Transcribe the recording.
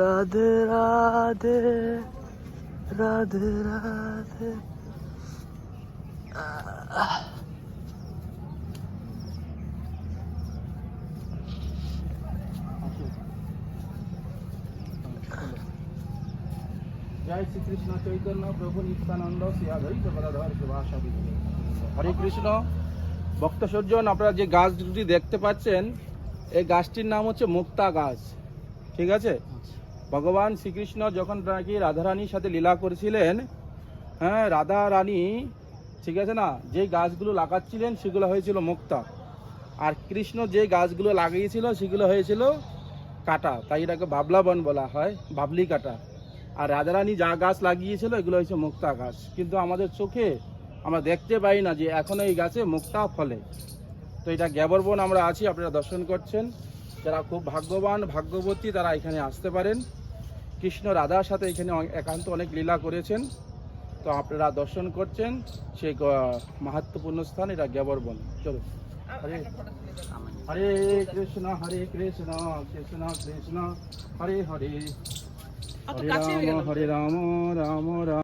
রাধে রাধে রাধে রাধে। জয় শ্রীকৃষ্ণ চৈতন্য প্রভু নিত্যানন্দ শ্রী আদৈত গদাধর হরে কৃষ্ণ। ভক্ত সজ্জন, আপনারা যে গাছ দুটি দেখতে পাচ্ছেন, এই গাছটির নাম হচ্ছে মুক্তা গাছ। ঠিক আছে? ভগবান শ্রীকৃষ্ণ যখন নাকি রাধারানীর সাথে লীলা করেছিলেন হ্যাঁ রাধা রানী ঠিক আছে না, যে গাছগুলো লাগাচ্ছিলেন সেগুলো হয়েছিল মুক্তা। আর কৃষ্ণ যে গাছগুলো লাগিয়েছিল সেগুলো হয়েছিল কাটা, তাই এটাকে বাবলা বন বলা হয়, বাবলি কাটা। আর রাজারানী যা গাছ লাগিয়েছিল এগুলো হয়েছে মুক্তা গাছ। কিন্তু আমাদের চোখে আমরা দেখতে পাই না যে এখনও এই গাছে মুক্তা ফলে। তো এটা গ্যাবর বন আমরা আছি, আপনারা দর্শন করছেন। যারা খুব ভাগ্যবান ভাগ্যবতী তারা এখানে আসতে পারেন। কৃষ্ণ রাধার সাথে এখানে একান্ত অনেক লীলা করেছেন। তো আপনারা দর্শন করছেন সেই গ- মাহাত্ম্যপূর্ণ স্থান এটা গ্যাবর বন চলো। হরে হরে কৃষ্ণ হরে কৃষ্ণ কৃষ্ণ কৃষ্ণ হরে হরে। হরে রাম হরে রাম রাম রাম।